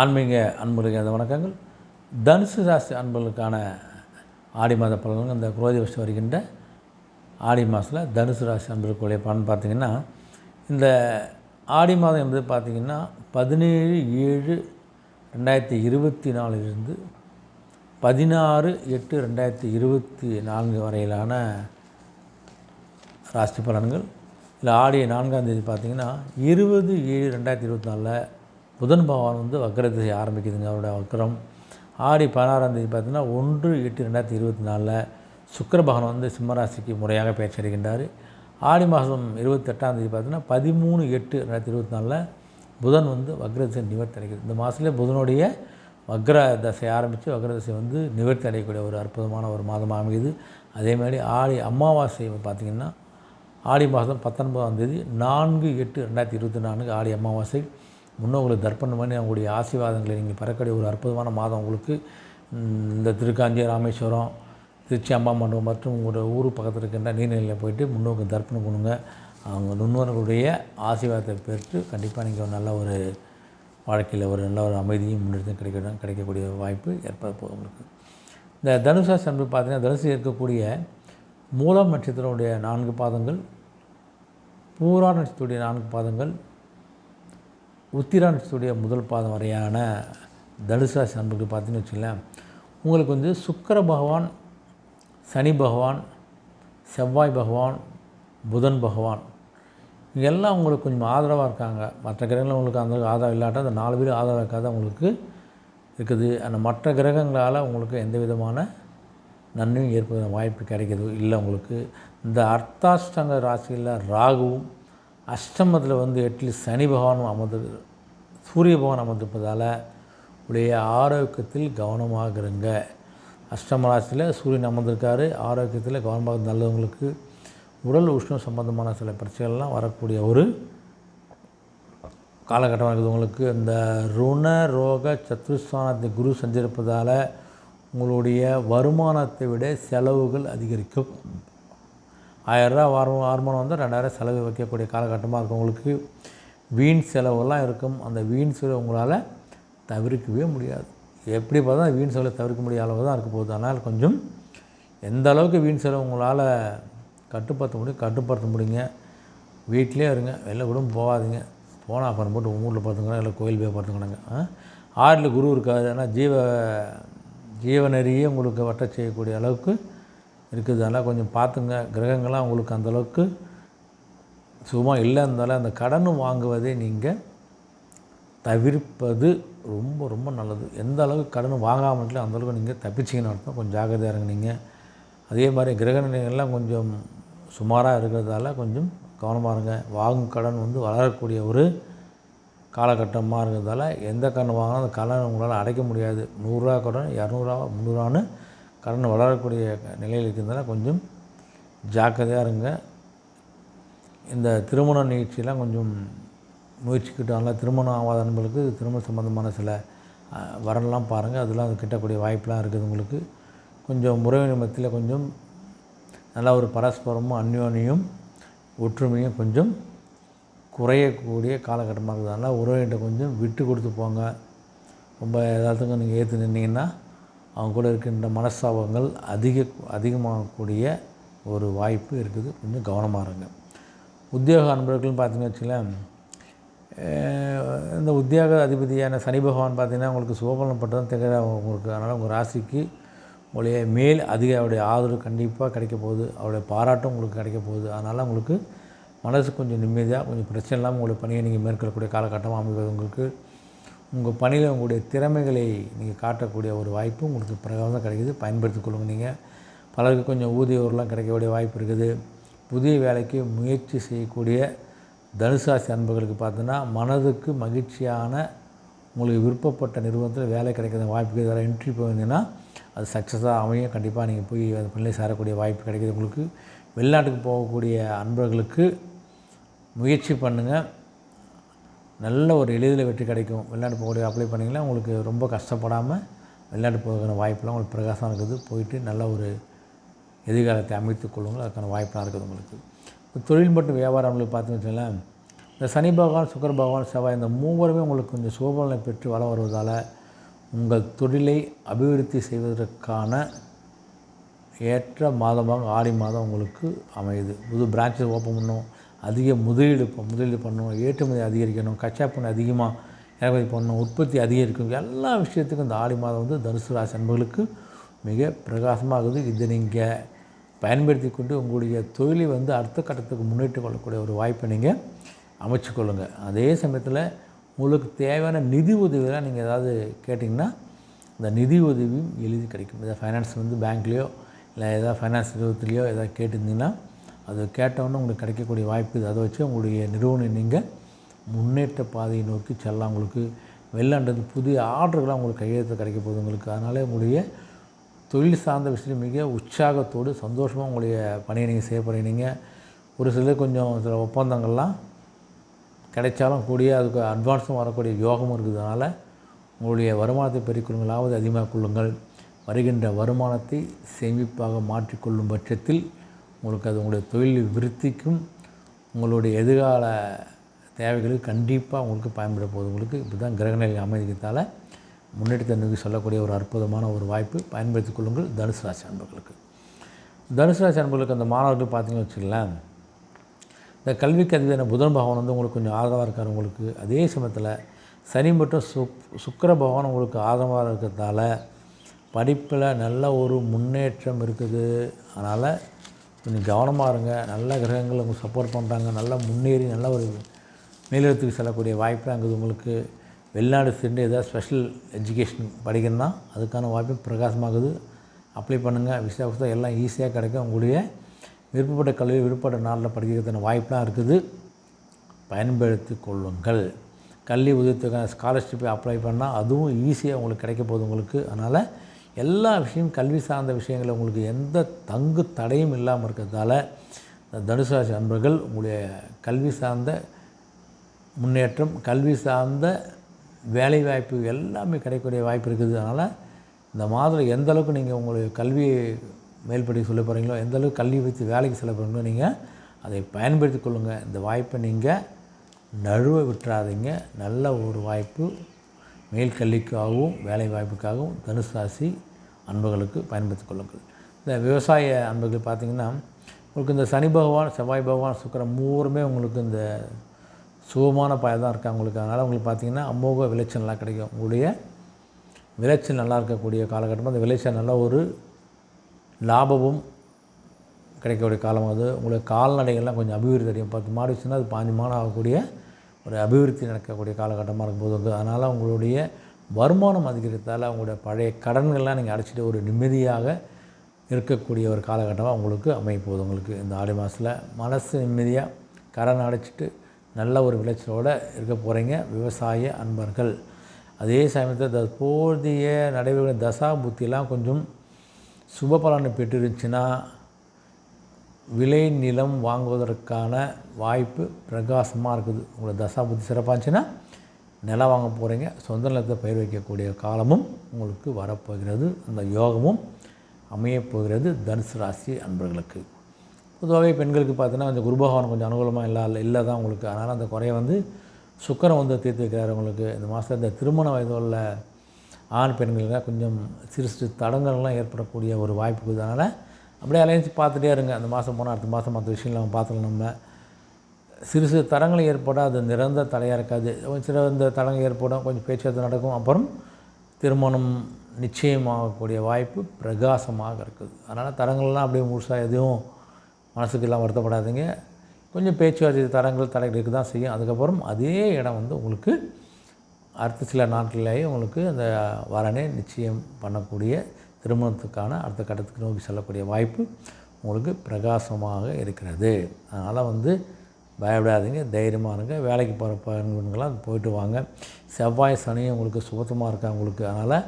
ஆன்மீக அன்புகளுக்கு அந்த வணக்கங்கள். தனுசு ராசி அன்புகளுக்கான ஆடி மாத பலன்கள் இந்த குரோதி வருஷம் வருகின்ற ஆடி மாதத்தில் தனுசு ராசி அன்பர்களுடைய பலன் பார்த்திங்கன்னா இந்த ஆடி மாதம் என்பது பார்த்திங்கன்னா பதினேழு ஏழு ரெண்டாயிரத்தி இருபத்தி நாலிலிருந்து பதினாறு எட்டு ரெண்டாயிரத்தி இருபத்தி நான்கு வரையிலான ராசி பலன்கள். இல்லை ஆடி நான்காம் தேதி பார்த்திங்கன்னா இருபது ஏழு ரெண்டாயிரத்தி இருபத்தி நாலில் புதன் பகவான் வந்து வக்கரத்தை ஆரம்பிக்குதுங்க அவருடைய வக்கரம் ஆடி பதினாறாம் தேதி பார்த்தீங்கன்னா ஒன்று எட்டு ரெண்டாயிரத்தி இருபத்தி நாலில் சுக்கிர பகவான் வந்து சிம்மராசிக்கு முறையாக பயிற்சி அடைகின்றார். ஆடி மாதம் இருபத்தெட்டாம் தேதி பார்த்தீங்கன்னா பதிமூணு எட்டு ரெண்டாயிரத்தி இருபத்தி நாலில் புதன் வந்து வக்ரதசை நிவர்த்தி அடைக்குது இந்த மாதத்துலேயே புதனுடைய வக்ர தசை ஆரம்பித்து வக்ர தசை வந்து நிவர்த்தி அடையக்கூடிய ஒரு அற்புதமான ஒரு மாதமாக அமையுது. அதேமாதிரி ஆடி அமாவாசை பார்த்திங்கன்னா ஆடி மாதம் பத்தொன்பதாம் தேதி நான்கு எட்டு ரெண்டாயிரத்தி இருபத்தி நான்கு ஆடி அமாவாசை. முன்னோர்களுக்கு தர்ப்பணம் பண்ணி அவங்களுடைய ஆசீர்வாதங்களை நீங்கள் பெறக்கூடிய ஒரு அற்புதமான மாதம் உங்களுக்கு. இந்த திருக்காஞ்சி ராமேஸ்வரம் திருச்சி அம்மா மண்டபம் மற்றும் உங்களோட ஊர் பக்கத்தில் இருக்கின்ற நீர்நிலையில் போயிட்டு முன்னோருக்கு தர்ப்பணம் பண்ணுங்க. அவங்க நுண்ணுவர்களுடைய ஆசீர்வாதத்தை பெற்று கண்டிப்பாக நீங்கள் ஒரு நல்ல ஒரு வாழ்க்கையில் ஒரு நல்ல ஒரு அமைதியும் முன்னெடுத்து கிடைக்க கிடைக்கக்கூடிய வாய்ப்பு ஏற்பட போகுது உங்களுக்கு. இந்த தனுசாசி அன்பு பார்த்தீங்கன்னா தனுசு இருக்கக்கூடிய மூலம் நட்சத்திரனுடைய நான்கு பாதங்கள் பூரா நட்சத்திரத்துடைய நான்கு பாதங்கள் உத்திரா முதல் பாதம் வரையான தனுசாசி அன்புக்கு பார்த்தீங்கன்னு வச்சுங்களேன் உங்களுக்கு வந்து சுக்கர பகவான் சனி பகவான் செவ்வாய் பகவான் புதன் பகவான் இங்க எல்லாம் உங்களுக்கு கொஞ்சம் ஆதரவாக இருக்காங்க. மற்ற கிரகங்கள் உங்களுக்கு அந்த ஆதரவு இல்லாட்டா அந்த நாலு பேர் ஆதரவு இருக்காது உங்களுக்கு இருக்குது. அந்த மற்ற கிரகங்களால் உங்களுக்கு எந்த விதமான நன்மையும் ஏற்படுற வாய்ப்பு கிடைக்கிதோ இல்லை உங்களுக்கு. இந்த அர்த்தாஷ்டங்க ராசியில் ராகுவும் அஷ்டமத்தில் வந்து எட்டில் சனி பகவானும் அமர்ந்து சூரிய பகவான் அமர்ந்திருப்பதால் உடைய ஆரோக்கியத்தில் கவனமாக இருங்க அஷ்டம ராசியில் சூரியன் அமர்ந்திருக்காரு. ஆரோக்கியத்தில் கவனமாக நல்லவங்களுக்கு உடல் உஷ்ணம் சம்பந்தமான சில பிரச்சனைகள்லாம் வரக்கூடிய ஒரு காலகட்டமாக இருக்கிறவங்களுக்கு உங்களுக்கு. இந்த ருண ரோக சத்ருஸ்தானத்தை குரு செஞ்சிருப்பதால் உங்களுடைய வருமானத்தை விட செலவுகள் அதிகரிக்கும். ஆயிரரூவா வாரம் வருமானம் வந்து ரெண்டாயிரம் செலவு வைக்கக்கூடிய காலகட்டமாக இருக்கவங்களுக்கு வீண் செலவெல்லாம் இருக்கும். அந்த வீண் செலவு உங்களால் தவிர்க்கவே முடியாது. எப்படி பார்த்தா வீண் செலவை தவிர்க்க முடியாத அளவு தான் இருக்க போகுது. அதனால் கொஞ்சம் எந்த அளவுக்கு வீண் செலவு உங்களால் கட்டுப்படுத்த முடியும் கட்டுப்படுத்த முடியுங்க. வீட்டிலே இருங்க. வெளில கூட போகாதீங்க. போனால் அப்புறம் போட்டு உங்கள் ஊரில் பார்த்துக்கணும் இல்லை கோயில் போய் பார்த்துக்கணுங்க ஆறில் குரு இருக்காது ஆனால் ஜீவ ஜீவநெறியே உங்களுக்கு வட்ட செய்யக்கூடிய அளவுக்கு இருக்குது. அதனால் கொஞ்சம் பார்த்துங்க. கிரகங்கள்லாம் உங்களுக்கு அந்தளவுக்கு சும்மா இல்லை இருந்தாலும் அந்த கடன் வாங்குவதை நீங்கள் தவிர்ப்பது ரொம்ப ரொம்ப நல்லது. எந்த அளவுக்கு கடன் வாங்காமல் இருக்கோ அந்தளவுக்கு நீங்கள் தப்பிச்சிங்கன்னு அர்த்தம். கொஞ்சம் ஜாக்கிரதையாக இருங்க நீங்கள் அதே மாதிரி கிரக நிலைகள்லாம் கொஞ்சம் சுமாராக இருக்கிறதால கொஞ்சம் கவனமாக இருங்க. வாங்கும் கடன் வந்து வளரக்கூடிய ஒரு காலகட்டமாக இருக்கிறதால எந்த கடன் வாங்கினாலும் அந்த கடன் உங்களால் அடைக்க முடியாது. நூறுரூவா கடன் இரநூறுவா முந்நூறுவான்னு கடன் வளரக்கூடிய நிலையில் இருக்கிறதால கொஞ்சம் ஜாக்கிரதையாக இருங்க. இந்த திருமண நிகழ்ச்சியெல்லாம் கொஞ்சம் முயற்சிக்கிட்டு நல்லா திருமணம் ஆகாத நண்பர்களுக்கு திருமணம் சம்மந்தமான சில வரலாம் பாருங்கள் அதெல்லாம் அது கிட்டக்கூடிய வாய்ப்பெலாம் இருக்குது உங்களுக்கு. கொஞ்சம் உறவினர் மத்தியில் கொஞ்சம் நல்ல ஒரு பரஸ்பரமும் அந்யோன்யம் ஒற்றுமையும் கொஞ்சம் குறையக்கூடிய காலகட்டமாக இருக்கிறதுனால அதனால் கொஞ்சம் விட்டு கொடுத்து போங்க. ரொம்ப எல்லாத்துக்கும் நீங்கள் ஏற்று நின்னீங்கன்னா அவங்க கூட இருக்கின்ற மனஸ்தாபங்கள் அதிக அதிகமாகக்கூடிய ஒரு வாய்ப்பு இருக்குது. கொஞ்சம் கவனமாக இருங்க. உத்தியோக அன்பர்கள்னு பார்த்தீங்கன்னு வச்சுக்கலாம் இந்த உத்தியோக அதிபதியான சனி பகவான் பார்த்திங்கன்னா உங்களுக்கு சுபபலப்பட்டதும் திகழாக உங்களுக்கு. அதனால் உங்கள் ராசிக்கு உங்களுடைய மேல் அதிக அவருடைய ஆதரவு கண்டிப்பாக கிடைக்க போகுது. அவருடைய பாராட்டும் உங்களுக்கு கிடைக்க போகுது. அதனால் உங்களுக்கு மனசு கொஞ்சம் நிம்மதியாக கொஞ்சம் பிரச்சனை இல்லாமல் உங்களுடைய பணியை நீங்கள் மேற்கொள்ளக்கூடிய காலகட்டமாக அமைவது உங்களுக்கு. உங்கள் பணியில் உங்களுடைய திறமைகளை நீங்கள் காட்டக்கூடிய ஒரு வாய்ப்பு உங்களுக்கு பிரகாசம் கிடைக்குது. பயன்படுத்திக் கொள்ளுங்க நீங்கள் பலருக்கு கொஞ்சம் ஊதிய ஊரெலாம் கிடைக்கக்கூடிய வாய்ப்பு இருக்குது. புதிய வேலைக்கு முயற்சி செய்யக்கூடிய தனுசாசி அன்பர்களுக்கு பார்த்தோன்னா மனதுக்கு மகிழ்ச்சியான உங்களுக்கு விருப்பப்பட்ட நிறுவனத்தில் வேலை கிடைக்கிற வாய்ப்பு இதில் என்ட்ரி போயிருந்தீங்கன்னா அது சக்ஸஸாக அமையும். கண்டிப்பாக நீங்கள் போய் அந்த பிள்ளை சேரக்கூடிய வாய்ப்பு கிடைக்கிது உங்களுக்கு. வெளிநாட்டுக்கு போகக்கூடிய அன்பர்களுக்கு முயற்சி பண்ணுங்கள் நல்ல ஒரு எளிதில் வெற்றி கிடைக்கும். வெளிநாட்டு போகக்கூடிய அப்ளை பண்ணிங்கன்னா உங்களுக்கு ரொம்ப கஷ்டப்படாமல் வெளிநாட்டு போகிற வாய்ப்பெலாம் உங்களுக்கு பிரகாசம் இருக்குது. போயிட்டு நல்ல ஒரு எதிர்காலத்தை அமைத்துக் கொள்ளுங்கள். அதுக்கான வாய்ப்பெலாம் இருக்குது உங்களுக்கு. தொழில் மற்றும் வியாபாரங்களுக்கு பார்த்தீங்கன்னு வச்சுங்களேன் இந்த சனி பகவான் சுக்கர பகவான் செவ்வாய் இந்த மூவருமே உங்களுக்கு கொஞ்சம் சுகபலனை பெற்று வளம் வருவதால் உங்கள் தொழிலை அபிவிருத்தி செய்வதற்கான ஏற்ற மாதமாக ஆடி மாதம் உங்களுக்கு அமையுது. புது பிரான்ச்சஸ் ஓப்பன் பண்ணும் அதிக முதலீடு முதலீடு பண்ணணும். ஏற்றுமதி அதிகரிக்கணும். கச்சா பணம் அதிகமாக இறக்குமதி பண்ணணும். உற்பத்தி அதிகரிக்கும். எல்லா விஷயத்துக்கும் இந்த ஆடி மாதம் வந்து தனுசு ராசி அன்பர்களுக்கு மிக பிரகாசமாகுது. இதை நீங்கள் பயன்படுத்தி கொண்டு உங்களுடைய தொழிலை வந்து அடுத்த கட்டத்துக்கு முன்னேற்றி கொள்ளக்கூடிய ஒரு வாய்ப்பை நீங்கள் அமைச்சுக்கொள்ளுங்கள் அதே சமயத்தில் உங்களுக்கு தேவையான நிதி உதவியெல்லாம் நீங்கள் ஏதாவது கேட்டிங்கன்னா இந்த நிதி உதவியும் எளிது கிடைக்கும். ஏதாவது ஃபைனான்ஸ் வந்து பேங்க்லேயோ இல்லை ஏதாவது ஃபைனான்ஸ் நிறுவனத்துலேயோ ஏதாவது கேட்டிருந்தீங்கன்னா அது கேட்டவொன்னே உங்களுக்கு கிடைக்கக்கூடிய வாய்ப்பு இது. அதை வச்சு உங்களுடைய நிறுவனம் நீங்கள் முன்னேற்ற பாதையை நோக்கி செல்லலாம். உங்களுக்கு வெளிநாட்டு புதிய ஆர்டர்கள்லாம் உங்களுக்கு கையெழுத்து கிடைக்க போகுது உங்களுக்கு. அதனால் உங்களுடைய தொழில் சார்ந்த விஷயம் மிக உற்சாகத்தோடு சந்தோஷமாக உங்களுடைய பணியை நீங்கள் செய்ய போகிறீங்க ஒரு சிலர் கொஞ்சம் சில ஒப்பந்தங்கள்லாம் கிடைச்சாலும் கூடிய அதுக்கு அட்வான்ஸும் வரக்கூடிய யோகமும் இருக்கிறதுனால உங்களுடைய வருமானத்தை பெருக்கொள்ளுங்களாவது அதிகமாக கொள்ளுங்கள். வருகின்ற வருமானத்தை சேமிப்பாக மாற்றிக்கொள்ளும் பட்சத்தில் உங்களுக்கு அது உங்களுடைய தொழில் விருத்திக்கும் உங்களுடைய எதிர்கால தேவைகளுக்கு கண்டிப்பாக உங்களுக்கு பயன்பட போகுது. உங்களுக்கு இப்படி தான் கிரகநிலை அமைதிக்கிறதால முன்னேற்றத்தை நோக்கி சொல்லக்கூடிய ஒரு அற்புதமான ஒரு வாய்ப்பு பயன்படுத்திக் கொள்ளுங்கள் தனுசு ராசி அன்பர்களுக்கு. தனுசு ராசி அன்பர்களுக்கு அந்த மாணவர்கள் பார்த்தீங்கன்னு வச்சுக்கலாம் இந்த கல்விக்கு அதிபதியான புதன் பகவான் வந்து உங்களுக்கு கொஞ்சம் ஆதரவாக இருக்கார் உங்களுக்கு. அதே சமயத்தில் சனி மற்றும் சுக் சுக்கர பகவான் உங்களுக்கு ஆதரவாக இருக்கிறதால படிப்பில் நல்ல ஒரு முன்னேற்றம் இருக்குது. அதனால் கொஞ்சம் கவனமாக இருங்க. நல்ல கிரகங்கள் உங்களுக்கு சப்போர்ட் பண்ணுறாங்க நல்லா முன்னேறி நல்ல ஒரு மேலிடத்துக்கு செல்லக்கூடிய வாய்ப்பு அங்கே உங்களுக்கு. வெளிநாடு சென்று ஏதாவது ஸ்பெஷல் எஜுகேஷன் படிக்கணும்னா அதுக்கான வாய்ப்பு பிரகாசமாகுது. அப்ளை பண்ணுங்கள் விசா விசா எல்லாம் ஈஸியாக கிடைக்கும். உங்களுடைய விருப்பப்பட்ட கல்வி விருப்பப்பட்ட நாளில் படிக்கிறதுக்கான வாய்ப்பெலாம் இருக்குது. பயன்படுத்தி கொள்ளுங்கள். கல்வி உதவித்தொகையான ஸ்காலர்ஷிப்பை அப்ளை பண்ணால் அதுவும் ஈஸியாக உங்களுக்கு கிடைக்க போகுது உங்களுக்கு. அதனால் எல்லா விஷயம் கல்வி சார்ந்த விஷயங்களில் உங்களுக்கு எந்த தங்கு தடையும் இல்லாமல் இருக்கிறதால இந்த அன்பர்கள் உங்களுடைய கல்வி சார்ந்த முன்னேற்றம் கல்வி சார்ந்த வேலை வாய்ப்பு எல்லாமே கிடைக்கக்கூடிய வாய்ப்பு இருக்குது அதனால் இந்த மாதிரி எந்த அளவுக்கு நீங்கள் உங்களுடைய கல்வியை மேல்படி சொல்ல போகிறீங்களோ எந்த அளவுக்கு கல்வி வைத்து வேலைக்கு செல்ல போகிறீங்களோ நீங்கள் அதை பயன்படுத்தி கொள்ளுங்கள் இந்த வாய்ப்பை நீங்கள் நழுவ விட்டுறாதீங்க. நல்ல ஒரு வாய்ப்பு மேல் கல்விக்காகவும் வேலை வாய்ப்புக்காகவும் தனுசு ராசி அன்புகளுக்கு பயன்படுத்திக் கொள்ளுங்கள். இந்த விவசாய அன்புகள் பார்த்திங்கன்னா உங்களுக்கு இந்த சனி பகவான் செவ்வாய் பகவான் சுக்கரம் மூவருமே உங்களுக்கு இந்த சுகமான பாய தான் இருக்குது உங்களுக்கு. அதனால் உங்களுக்கு பார்த்திங்கன்னா அமோக விளைச்சல் நல்லா கிடைக்கும். உங்களுடைய விளைச்சல் நல்லா இருக்கக்கூடிய காலகட்டமாக அந்த விளைச்சல் நல்ல ஒரு லாபமும் கிடைக்கக்கூடிய காலம் அது. உங்களுக்கு கால்நடைகள்லாம் கொஞ்சம் அபிவிருத்தி அடையும். பத்து மாடு வச்சுன்னா அது பாஞ்சு மாடு ஆகக்கூடிய ஒரு அபிவிருத்தி நடக்கக்கூடிய காலகட்டமாக இருக்கும்போது அதனால் உங்களுடைய வருமானம் அதிகரித்தால் உங்களுடைய பழைய கடன்கள்லாம் நீங்கள் அடைச்சிட்டு ஒரு நிம்மதியாக இருக்கக்கூடிய ஒரு காலகட்டமாக உங்களுக்கு அமைப்போகுது உங்களுக்கு. இந்த ஆடி மாதத்தில் மனசு நிம்மதியாக கடன் அடைச்சிட்டு நல்ல ஒரு விளைச்சலோடு இருக்க போகிறீங்க விவசாய அன்பர்கள். அதே சமயத்தில் தற்போதைய நடைமுறை தசா புத்திலாம் கொஞ்சம் சுப பலனை பெற்றிருந்துச்சுன்னா விளை நிலம் வாங்குவதற்கான வாய்ப்பு பிரகாசமாக இருக்குது. உங்களை தசா புத்தி சிறப்பாக இருந்துச்சுன்னா நிலம் வாங்க போகிறீங்க சொந்த நிலத்தை பயிர் வைக்கக்கூடிய காலமும் உங்களுக்கு வரப்போகிறது. அந்த யோகமும் அமையப் போகிறது தனுசு ராசி அன்பர்களுக்கு. பொதுவாகவே பெண்களுக்கு பார்த்தீங்கன்னா கொஞ்சம் குருபகவான் கொஞ்சம் அனுகூலமாக இல்லை இல்லை தான் உங்களுக்கு. அதனால் அந்த குறையை வந்து சுக்கரம் வந்து தீர்த்து வைக்கிறார் உங்களுக்கு. இந்த மாதம் இந்த திருமண வயது உள்ள ஆண் பெண்களுக்காக கொஞ்சம் சிறு சிறு தடங்கள்லாம் ஏற்படக்கூடிய ஒரு வாய்ப்பு அதனால் அப்படியே அலையன்ஸ் பார்த்துட்டே இருங்க. அந்த மாதம் போனால் அடுத்த மாதம் மற்ற விஷயங்கள் நம்ம பார்த்துக்கலாம் நம்ம. சிறு சிறு தடங்கள் ஏற்பட்டால் அது நிரந்தர தடையாக இருக்காது. சில இந்த தடங்கள் ஏற்படும் கொஞ்சம் பேச்சுவார்த்தை நடக்கும். அப்புறம் திருமணம் நிச்சயமாகக்கூடிய வாய்ப்பு பிரகாசமாக இருக்குது. அதனால் தடங்கள்லாம் அப்படியே முழுசாக எதுவும் மனசுக்கெல்லாம் வருத்தப்படாதீங்க. கொஞ்சம் பேச்சுவார்த்தை தரங்கள் தடை இருக்க தான் செய்யும். அதுக்கப்புறம் அதே இடம் வந்து உங்களுக்கு அடுத்த சில நாட்களிலேயே உங்களுக்கு அந்த வரனே நிச்சயம் பண்ணக்கூடிய திருமணத்துக்கான அடுத்த கட்டத்துக்கு நோக்கி செல்லக்கூடிய வாய்ப்பு உங்களுக்கு பிரகாசமாக இருக்கிறது. அதனால் வந்து பயப்படாதீங்க. தைரியமாக இருங்க. வேலைக்கு போகிற பெண்கள்லாம் போயிட்டு வாங்க. செவ்வாய் சனியும் உங்களுக்கு சுபத்தமாக இருக்காங்க உங்களுக்கு. அதனால்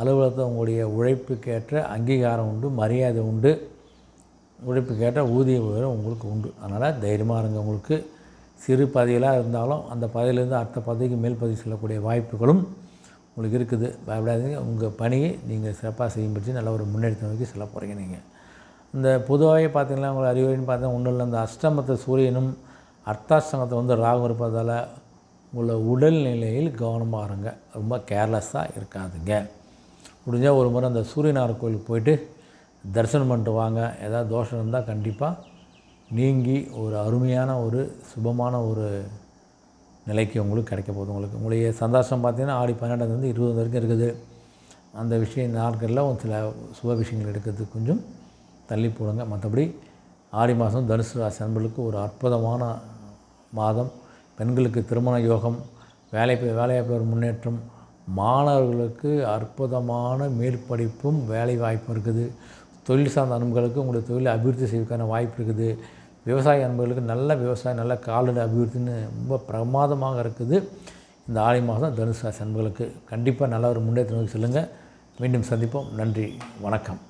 அலுவலகத்தை உங்களுடைய உழைப்புக்கேற்ற அங்கீகாரம் உண்டு மரியாதை உண்டு. உழைப்புக்கேற்ற ஊதிய உயரம் உங்களுக்கு உண்டு. அதனால் தைரியமாக இருங்க உங்களுக்கு. சிறு பதவியெல்லாம் இருந்தாலும் அந்த பதவியிலேருந்து அடுத்த பதவிக்கு மேல் பதவி செல்லக்கூடிய வாய்ப்புகளும் உங்களுக்கு இருக்குது. பயப்படாதீங்க. உங்கள் பணியை நீங்கள் சிறப்பாக செய்யும் பற்றி நல்ல ஒரு முன்னேற்றம் நோக்கி செல்ல போகிறீங்க நீங்கள் இந்த பொதுவாகவே பார்த்தீங்கன்னா உங்களை அறிவுரைன்னு பார்த்தா ஒன்றும் இல்லை. அந்த அஷ்டமத்தை சூரியனும் அர்த்தாஷ்டமத்தை வந்து ராகம் இருப்பதால் உங்களை உடல்நிலையில் கவனமாக இருங்க. ரொம்ப கேர்லெஸ்ஸாக இருக்காதுங்க. முடிஞ்சால் ஒரு முறை அந்த சூரியனார் கோயிலுக்கு போயிட்டு தரிசனம் பண்ணிட்டு வாங்க ஏதாவது தோஷம் இருந்தால் கண்டிப்பாக நீங்கி ஒரு அருமையான ஒரு சுபமான ஒரு நிலைக்கு உங்களுக்கு கிடைக்க போகுது உங்களுக்கு. உங்களுடைய சந்தோஷம் பார்த்தீங்கன்னா ஆடி பன்னெண்டுலேருந்து இருபது வரைக்கும் இருக்குது. அந்த விஷயம் நாட்களில் ஒரு சில சுப விஷயங்கள் எடுக்கிறதுக்கு கொஞ்சம் தள்ளி போடுங்க. மற்றபடி ஆடி மாதம் தனுசு ராசி அன்பர்களுக்கு ஒரு அற்புதமான மாதம். பெண்களுக்கு திருமண யோகம் வேலை வேலைவாய்ப்பு முன்னேற்றம் மாணவர்களுக்கு அற்புதமான மேற்படிப்பும் வேலை வாய்ப்பும் இருக்குது. தொழில் சார்ந்த அன்புகளுக்கு உங்களுடைய தொழிலை அபிவிருத்தி செய்வதற்கான வாய்ப்பு இருக்குது. விவசாய அன்புகளுக்கு நல்ல விவசாயம் நல்ல கால்நடை அபிவிருத்தின்னு ரொம்ப பிரமாதமாக இருக்குது. இந்த ஆலை மாதம் தனுசு ராசி அன்புகளுக்கு கண்டிப்பாக நல்ல ஒரு முன்னேற்றம் நோக்கி செல்லுங்கள் மீண்டும் சந்திப்போம். நன்றி. வணக்கம்.